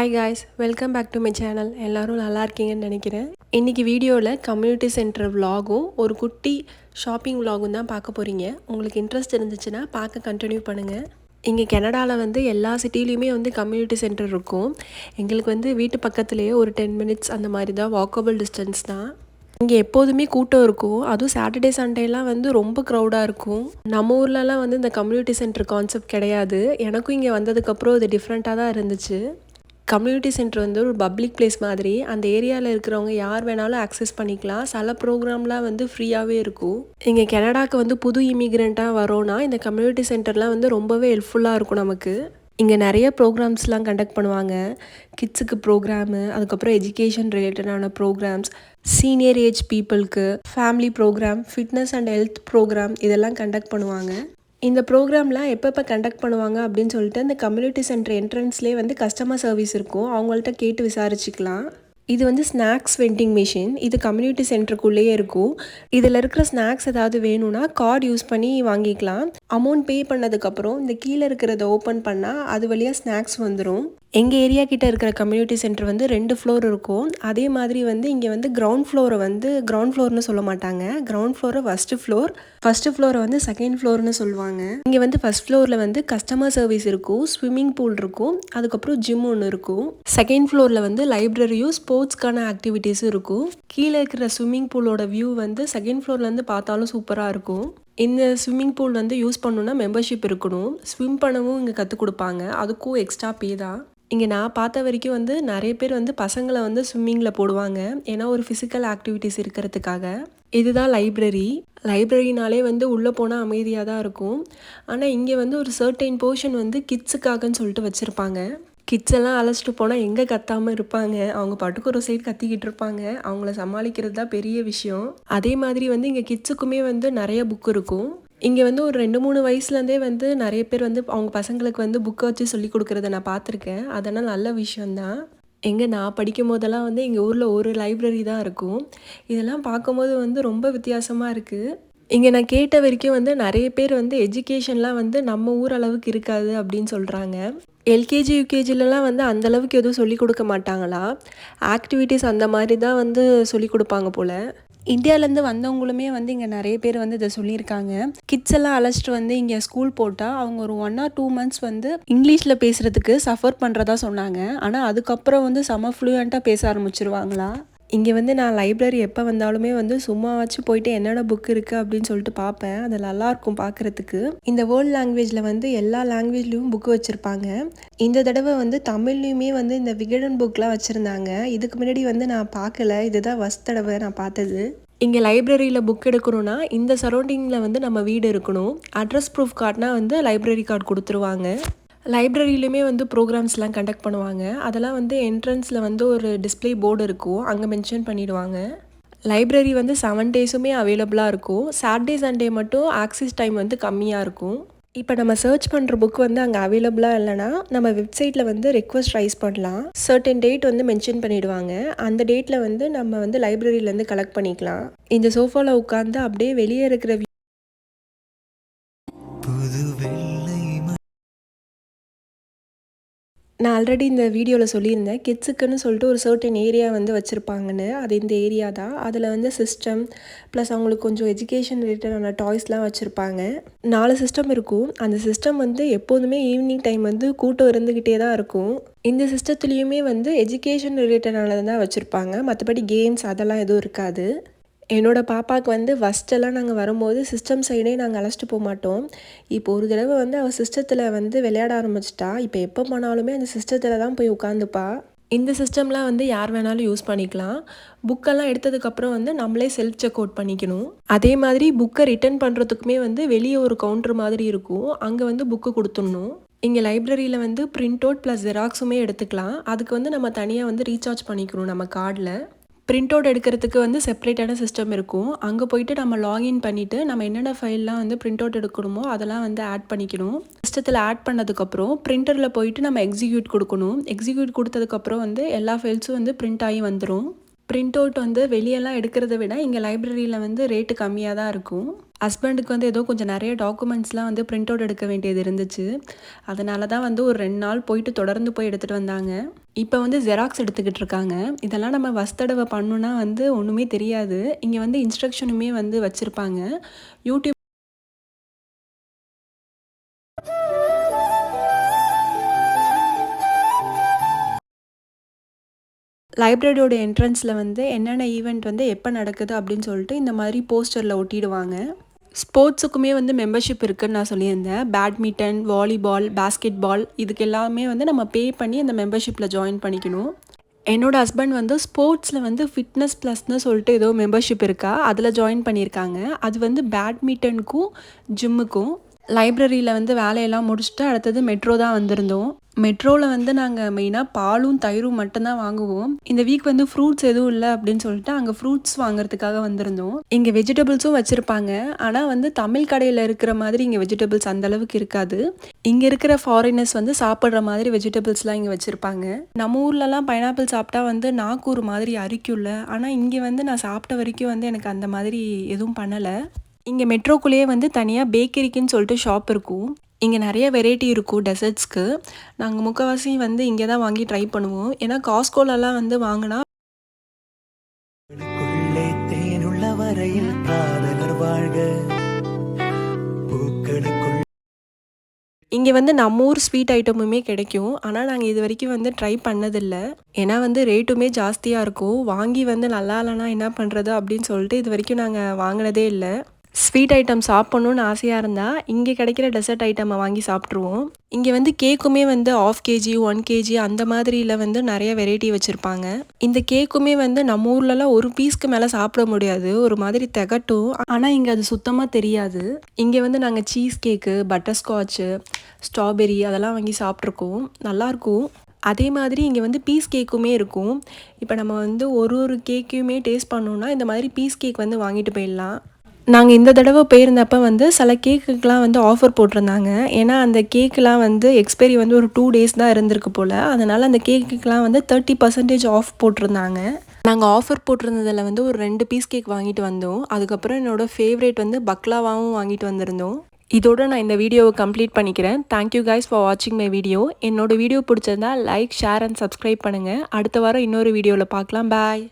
Hi guys welcome back to my channel எல்லோரும் நல்லா இருக்கீங்கன்னு நினைக்கிறேன். இன்றைக்கி வீடியோவில் கம்யூனிட்டி சென்டர் விலாகும் ஒரு குட்டி ஷாப்பிங் விலாகும் தான் பார்க்க போகிறீங்க உங்களுக்கு இன்ட்ரெஸ்ட் இருந்துச்சுன்னா பார்க்க கண்டினியூ பண்ணுங்கள் இங்கே கனடாவில் வந்து எல்லா சிட்டிலையுமே வந்து கம்யூனிட்டி சென்டர் இருக்கும். எங்களுக்கு வந்து வீட்டு பக்கத்துலேயே ஒரு டென் மினிட்ஸ் அந்த மாதிரி தான் வாக்கபிள் டிஸ்டன்ஸ் தான். இங்கே எப்போதுமே கூட்டம் இருக்கும். அதுவும் சாட்டர்டே சண்டேலாம் வந்து ரொம்ப க்ரௌடாக இருக்கும். நம்ம ஊர்லலாம் வந்து இந்த கம்யூனிட்டி சென்டர் கான்செப்ட் கிடையாது. எனக்கும் இங்கே வந்ததுக்கப்புறம் இது டிஃப்ரெண்ட்டாக தான் இருந்துச்சு. கம்யூனிட்டி சென்டர் வந்து ஒரு பப்ளிக் பிளேஸ் மாதிரி. அந்த ஏரியாவில் இருக்கிறவங்க யார் வேணாலும் ஆக்சஸ் பண்ணிக்கலாம். சில ப்ரோக்ராம்லாம் வந்து ஃப்ரீயாகவே இருக்கும். இங்கே கனடாக்கு வந்து புது இமிக்ரெண்ட்டாக வரோன்னா இந்த கம்யூனிட்டி சென்டர்லாம் வந்து ரொம்பவே ஹெல்ப்ஃபுல்லாக இருக்கும் நமக்கு. இங்கே நிறைய ப்ரோக்ராம்ஸ்லாம் கண்டக்ட் பண்ணுவாங்க. கிட்ஸுக்கு ப்ரோக்ராமு அதுக்கப்புறம் எஜுகேஷன் ரிலேட்டடான ப்ரோக்ராம்ஸ் சீனியர் ஏஜ் பீப்புளுக்கு family programme fitness and health programme இதெல்லாம் கண்டக்ட் பண்ணுவாங்க. இந்த ப்ரோக்ராம்லாம் எப்பப்போ கண்டக்ட் பண்ணுவாங்க அப்படின்னு சொல்லிட்டு இந்த கம்யூனிட்டி சென்டர் என்ட்ரன்ஸ்லேயே வந்து கஸ்டமர் சர்வீஸ் இருக்கும். அவங்கள்ட்ட கேட்டு விசாரிச்சுக்கலாம். இது வந்து ஸ்நாக்ஸ் வெண்டிங் மிஷின் இது கம்யூனிட்டி சென்டருக்குள்ளேயே இருக்கும். இதில் இருக்கிற ஸ்நாக்ஸ் ஏதாவது வேணும்னா கார்டு யூஸ் பண்ணி வாங்கிக்கலாம். அமௌண்ட் பே பண்ணதுக்கப்புறம் இந்த கீழே இருக்கிறத ஓப்பன் பண்ணால் அது வழியாக ஸ்நாக்ஸ் வந்துடும் எங்கள் ஏரியா கிட்ட இருக்கிற கம்யூனிட்டி சென்டர் வந்து ரெண்டு ஃப்ளோர் இருக்கும். அதே மாதிரி வந்து இங்கே வந்து கிரவுண்ட் ஃப்ளோரை வந்து கிரவுண்ட் ஃப்ளோர்னு சொல்ல மாட்டாங்க. கிரவுண்ட் ஃப்ளோரை ஃபஸ்ட்டு ஃப்ளோர் ஃபஸ்ட்டு ஃப்ளோரை வந்து செகண்ட் ஃப்ளோர்னு சொல்லுவாங்க. இங்கே வந்து ஃபஸ்ட் ஃப்ளோரில் வந்து கஸ்டமர் சர்வீஸ் இருக்கும் ஸ்விம்மிங் பூல் இருக்கும் அதுக்கப்புறம் ஜிம் ஒன்று இருக்கும். செகண்ட் ஃப்ளோரில் வந்து லைப்ரரியும் ஸ்போர்ட்ஸ்க்கான ஆக்டிவிட்டீஸும் இருக்கும். கீழே இருக்கிற ஸ்விம்மிங் பூலோட வியூ வந்து செகண்ட் ஃப்ளோர்லேருந்து பார்த்தாலும் சூப்பராக இருக்கும். இந்த ஸ்விம்மிங் பூல் வந்து யூஸ் பண்ணணுன்னா மெம்பர்ஷிப் இருக்கணும். ஸ்விம் பண்ணவும் இங்கே கற்றுக் கொடுப்பாங்க. அதுக்கும் எக்ஸ்ட்ரா பே தான். இங்கே நான் பார்த்த வரைக்கும் வந்து நிறைய பேர் வந்து பசங்களை வந்து ஸ்விம்மிங்கில் போடுவாங்க. ஏன்னா ஒரு ஃபிசிக்கல் ஆக்டிவிட்டிஸ் இருக்கிறதுக்காக. இதுதான் லைப்ரரி லைப்ரரினாலே வந்து உள்ளே போனால் அமைதியாக தான் இருக்கும். ஆனால் இங்கே வந்து ஒரு சர்டைன் போர்ஷன் வந்து கிட்ஸுக்காகன்னு சொல்லிட்டு வச்சுருப்பாங்க. கிட்ஸ் எல்லாம் அழைச்சிட்டு போனால் எங்கே கத்தாமல் இருப்பாங்க? அவங்க பாட்டுக்கு ஒரு சைடு கத்திக்கிட்டு இருப்பாங்க. அவங்கள சமாளிக்கிறது தான் பெரிய விஷயம். அதே மாதிரி வந்து இங்கே கிட்ஸுக்குமே வந்து நிறைய புக் இருக்கும். இங்கே வந்து ஒரு ரெண்டு மூணு வயசுலேருந்தே வந்து நிறைய பேர் வந்து அவங்க பசங்களுக்கு வந்து புக்கை வச்சு சொல்லி கொடுக்குறத நான் பார்த்துருக்கேன். அதெல்லாம் நல்ல விஷயந்தான் எங்கே நான் படிக்கும் போதெல்லாம் வந்து எங்கள் ஊரில் ஒரு லைப்ரரி தான் இருக்கும். இதெல்லாம் பார்க்கும்போது வந்து ரொம்ப வித்தியாசமாக இருக்குது இங்கே நான் கேட்ட வரைக்கும் வந்து நிறைய பேர் வந்து எஜுகேஷன்லாம் வந்து நம்ம ஊர் அளவுக்கு இருக்காது அப்படின்னு சொல்கிறாங்க எல்கேஜி யூகேஜிலலாம் வந்து அந்த அளவுக்கு எதுவும் சொல்லிக் கொடுக்க மாட்டாங்களா? ஆக்டிவிட்டீஸ் அந்த மாதிரி தான் வந்து சொல்லிக் கொடுப்பாங்க போல். இந்தியாவிலேருந்து வந்தவங்களுமே வந்து இங்கே நிறைய பேர் வந்து இதை சொல்லியிருக்காங்க. கிட்ஸ் எல்லாம் அழைச்சிட்டு வந்து இங்கே ஸ்கூல் போட்டால் அவங்க ஒரு ஒன் ஆர் டூ மந்த்ஸ் வந்து இங்கிலீஷில் பேசுகிறதுக்கு சஃபர் பண்ணுறதா சொன்னாங்க. ஆனால் அதுக்கப்புறம் வந்து செம ஃப்ளூயண்ட்டாக பேச ஆரம்பிச்சிருவாங்களா? இங்கே வந்து நான் லைப்ரரி எப்போ வந்தாலுமே வந்து சும்மாவாச்சும் போயிட்டு என்னென்ன புக் இருக்குது அப்படின்னு சொல்லிட்டு பார்ப்பேன். அது நல்லாயிருக்கும் பார்க்குறதுக்கு. இந்த வேர்ல்ட் லாங்குவேஜில் வந்து எல்லா லாங்குவேஜ்லேயும் புக்கு வச்சுருப்பாங்க. இந்த தடவை வந்து தமிழ்லேயுமே வந்து இந்த விகடன் புக்லாம் வச்சுருந்தாங்க. இதுக்கு முன்னாடி வந்து நான் பார்க்கல. இதுதான் ஃபஸ்ட் தடவை நான் பார்த்தது. இங்கே லைப்ரரியில் புக் எடுக்கணும்னா இந்த சரௌண்டிங்கில் வந்து நம்ம வீடு இருக்கணும். அட்ரஸ் ப்ரூஃப் கார்ட்னால் வந்து லைப்ரரி கார்டு கொடுத்துருவாங்க. லைப்ரரியிலுமே வந்து ப்ரோக்ராம்ஸ்லாம் கண்டக்ட் பண்ணுவாங்க. அதெல்லாம் வந்து என்ட்ரன்ஸில் வந்து ஒரு டிஸ்பிளே போர்டு இருக்கும். அங்கே மென்ஷன் பண்ணிடுவாங்க. லைப்ரரி வந்து செவன் டேஸுமே அவைலபிளாக இருக்கும். சாட்டர்டே சண்டே மட்டும் ஆக்சிஸ் டைம் வந்து கம்மியாக இருக்கும். இப்போ நம்ம சர்ச் பண்ணுற புக் வந்து அங்கே அவைலபிளாக இல்லைனா நம்ம வெப்சைட்டில் வந்து ரெக்வஸ்ட் ரைஸ் பண்ணலாம். சர்டன் டேட் வந்து மென்ஷன் பண்ணிடுவாங்க. அந்த டேட்டில் வந்து நம்ம வந்து லைப்ரரியிலேருந்து கலெக்ட் பண்ணிக்கலாம். இந்த சோஃபாவில் உட்காந்து அப்படியே வெளியே இருக்கிற நான் ஆல்ரெடி இந்த வீடியோவில் சொல்லியிருந்தேன் கிட்ஸுக்குன்னு சொல்லிட்டு ஒரு சர்டன் ஏரியா வந்து வச்சுருப்பாங்கன்னு. அது இந்த ஏரியா தான். அதில் வந்து சிஸ்டம் ப்ளஸ் அவங்களுக்கு கொஞ்சம் எஜுகேஷன் ரிலேட்டடான டாய்ஸ்லாம் வச்சுருப்பாங்க. நாலு சிஸ்டம் இருக்கும். அந்த சிஸ்டம் வந்து எப்போதுமே ஈவினிங் டைம் வந்து கூட்டம் இருந்துக்கிட்டே தான் இருக்கும். இந்த சிஸ்டத்துலேயுமே வந்து எஜுகேஷன் ரிலேட்டடானது தான் வச்சுருப்பாங்க. மற்றபடி கேம்ஸ் அதெல்லாம் எதுவும் இருக்காது. என்னோடய பாப்பாவுக்கு வந்து ஃபஸ்ட்டெல்லாம் நாங்கள் வரும்போது சிஸ்டம் சைடே நாங்கள் அழைச்சிட்டு போக மாட்டோம். இப்போ ஒரு தடவை வந்து அவள் சிஸ்டத்தில் வந்து விளையாட ஆரம்பிச்சிட்டா. இப்போ எப்போ போனாலுமே அந்த சிஸ்டத்தில் தான் போய் உட்காந்துப்பா. இந்த சிஸ்டம்லாம் வந்து யார் வேணாலும் யூஸ் பண்ணிக்கலாம். புக்கெல்லாம் எடுத்ததுக்கப்புறம் வந்து நம்மளே செல்ஃப் செக் அவுட் பண்ணிக்கணும். அதே மாதிரி புக்கை ரிட்டர்ன் பண்ணுறதுக்குமே வந்து வெளியே ஒரு கவுண்டர் மாதிரி இருக்கும். அங்கே வந்து புக்கு கொடுத்துடணும். இங்கே லைப்ரரியில் வந்து பிரிண்ட் அவுட் ப்ளஸ் ஜெராக்ஸுமே எடுத்துக்கலாம். அதுக்கு வந்து நம்ம தனியாக வந்து ரீசார்ஜ் பண்ணிக்கணும் நம்ம கார்டில் பிரிண்ட் அவுட் எடுக்கிறதுக்கு வந்து செப்பரேட்டான சிஸ்டம் இருக்கும். அங்கே போயிட்டு நம்ம லாகின் பண்ணிவிட்டு நம்ம என்னென்ன ஃபைல்லாம் வந்து பிரிண்ட் அவுட் எடுக்கணுமோ அதெல்லாம் வந்து ஆட் பண்ணிக்கணும். சிஸ்டத்தில் ஆட் பண்ணதுக்கப்புறம் பிரிண்டரில் போயிட்டு நம்ம எக்ஸிக்யூட் கொடுக்கணும். எக்ஸிக்யூட் கொடுத்ததுக்கப்புறம் வந்து எல்லா ஃபைல்ஸும் வந்து பிரிண்ட் ஆகி வந்துடும் பிரிண்ட் அவுட் வந்து வெளியெல்லாம் எடுக்கிறத விட இங்கே லைப்ரரியில் வந்து ரேட்டு கம்மியாக தான் இருக்கும். ஹஸ்பண்டுக்கு வந்து ஏதோ கொஞ்சம் நிறைய டாக்குமெண்ட்ஸ்லாம் வந்து பிரிண்ட் அவுட் எடுக்க வேண்டியது இருந்துச்சு. அதனால தான் வந்து ஒரு ரெண்டு நாள் போயிட்டு தொடர்ந்து போய் எடுத்துகிட்டு வந்தாங்க. இப்போ வந்து ஜெராக்ஸ் எடுத்துக்கிட்டு இருக்காங்க. இதெல்லாம் நம்ம வஸ்தடவை தடவை பண்ணோன்னா வந்து ஒன்றுமே தெரியாது. இங்கே வந்து இன்ஸ்ட்ரக்ஷனுமே வந்து வச்சுருப்பாங்க. யூடியூப் லைப்ரரியோட என்ட்ரன்ஸில் வந்து என்னென்ன ஈவெண்ட் வந்து எப்போ நடக்குது அப்படின்னு சொல்லிட்டு இந்த மாதிரி போஸ்டரில் ஒட்டிடுவாங்க. ஸ்போர்ட்ஸுக்குமே வந்து மெம்பர்ஷிப் இருக்குதுன்னு நான் சொல்லியிருந்தேன். பேட்மிண்டன் வாலிபால் பாஸ்கெட் பால் இதுக்கு எல்லாமே வந்து நம்ம பே பண்ணி அந்த மெம்பர்ஷிப்பில் ஜாயின் பண்ணிக்கணும். என்னோடய ஹஸ்பண்ட் வந்து ஸ்போர்ட்ஸில் வந்து ஃபிட்னஸ் ப்ளஸ்னு சொல்லிட்டு ஏதோ மெம்பர்ஷிப் இருக்கா? அதில் ஜாயின் பண்ணியிருக்காங்க. அது வந்து பேட்மிண்டனுக்கும் ஜிம்முக்கும் லைப்ரரியில் வந்து வேலையெல்லாம் முடிச்சுட்டு அடுத்தது மெட்ரோ தான் வந்திருந்தோம். மெட்ரோவில் வந்து நாங்கள் மெயினாக பாலும் தயிரும் மட்டும்தான் வாங்குவோம். இந்த வீக் வந்து ஃப்ரூட்ஸ் எதுவும் இல்லை அப்படின்னு சொல்லிட்டு அங்கே ஃப்ரூட்ஸ் வாங்குறதுக்காக வந்திருந்தோம். இங்கே வெஜிடபிள்ஸும் வச்சுருப்பாங்க. ஆனால் வந்து தமிழ் கடையில் இருக்கிற மாதிரி இங்கே வெஜிடபிள்ஸ் அந்தளவுக்கு இருக்காது. இங்கே இருக்கிற ஃபாரினர்ஸ் வந்து சாப்பிட்ற மாதிரி வெஜிடபிள்ஸ்லாம் இங்கே வச்சுருப்பாங்க. நம்ம ஊர்லலாம் பைனாப்பிள் சாப்பிட்டா வந்து நாக்கூர் மாதிரி அரிக்கும்ல. ஆனால் இங்கே வந்து நான் சாப்பிட்ட வரைக்கும் வந்து எனக்கு அந்த மாதிரி எதுவும் பண்ணலை. இங்கே மெட்ரோக்குள்ளேயே வந்து தனியாக பேக்கரிக்குன்னு சொல்லிட்டு ஷாப் இருக்கும். இங்கே நிறைய வெரைட்டி இருக்கும் டெசர்ட்ஸ்க்கு நாங்கள் முக்கால்வாசி வந்து இங்கே தான் வாங்கி ட்ரை பண்ணுவோம். ஏன்னா காஸ்கோலலாம் வந்து வாங்கினா வரையில் காதலர் வாழ்க. பூக்களுக்குள் இங்கே வந்து நம்ம ஊர் ஸ்வீட் ஐட்டமுமே கிடைக்கும். ஆனால் நாங்கள் இது வரைக்கும் வந்து ட்ரை பண்ணதில்லை. ஏன்னா வந்து ரேட்டுமே ஜாஸ்தியாக இருக்கும். வாங்கி வந்து நல்லா இல்லைனா என்ன பண்ணுறது அப்படின்னு சொல்லிட்டு இது வரைக்கும் நாங்கள் வாங்கினதே இல்லை. ஸ்வீட் ஐட்டம் சாப்பிட்ணுன்னு ஆசையாக இருந்தால் இங்கே கிடைக்கிற டெசர்ட் ஐட்டமை வாங்கி சாப்பிட்ருவோம் இங்கே வந்து கேக்குமே வந்து ஆஃப் கேஜி ஒன் கேஜி அந்த மாதிரியில் வந்து நிறைய வெரைட்டி வச்சுருப்பாங்க. இந்த கேக்குமே வந்து நம்ம ஊர்லலாம் ஒரு பீஸ்க்கு மேலே சாப்பிட முடியாது. ஒரு மாதிரி திகட்டும். ஆனால் இங்கே அது சுத்தமாக தெரியாது. இங்கே வந்து நாங்கள் சீஸ் கேக்கு பட்டர்ஸ்காட்சு ஸ்ட்ராபெரி அதெல்லாம் வாங்கி சாப்பிட்ருக்கோம் நல்லாயிருக்கும் அதே மாதிரி இங்கே வந்து பீஸ் கேக்குமே இருக்கும். இப்போ நம்ம வந்து ஒரு ஒரு கேக்கையுமே டேஸ்ட் பண்ணோன்னா இந்த மாதிரி பீஸ் கேக் வந்து வாங்கிட்டு போயிடலாம். நாங்கள் இந்த தடவை போயிருந்தப்போ வந்து சில கேக்குக்கெலாம் வந்து ஆஃபர் போட்டிருந்தாங்க. ஏன்னா அந்த கேக்கெலாம் வந்து எக்ஸ்பைரி வந்து ஒரு டூ டேஸ் தான் இருந்திருக்கு போல். அதனால் அந்த கேக்குக்கெலாம் வந்து தேர்ட்டி பர்சன்டேஜ் ஆஃப் போட்டிருந்தாங்க. நாங்கள் ஆஃபர் போட்டிருந்ததில் வந்து ஒரு ரெண்டு பீஸ் கேக் வாங்கிட்டு வந்தோம். அதுக்கப்புறம் என்னோடய ஃபேவரேட் வந்து பக்லாவாவும் வாங்கிட்டு வந்திருந்தோம். இதோட நான் இந்த வீடியோவை கம்ப்ளீட் பண்ணிக்கிறேன். தேங்க்யூ கைஸ் ஃபார் வாட்சிங் மை வீடியோ என்னோட வீடியோ பிடிச்சிருந்தா லைக் ஷேர் அண்ட் சப்ஸ்கிரைப் பண்ணுங்கள் அடுத்த வாரம் இன்னொரு வீடியோவில் பார்க்கலாம். பாய்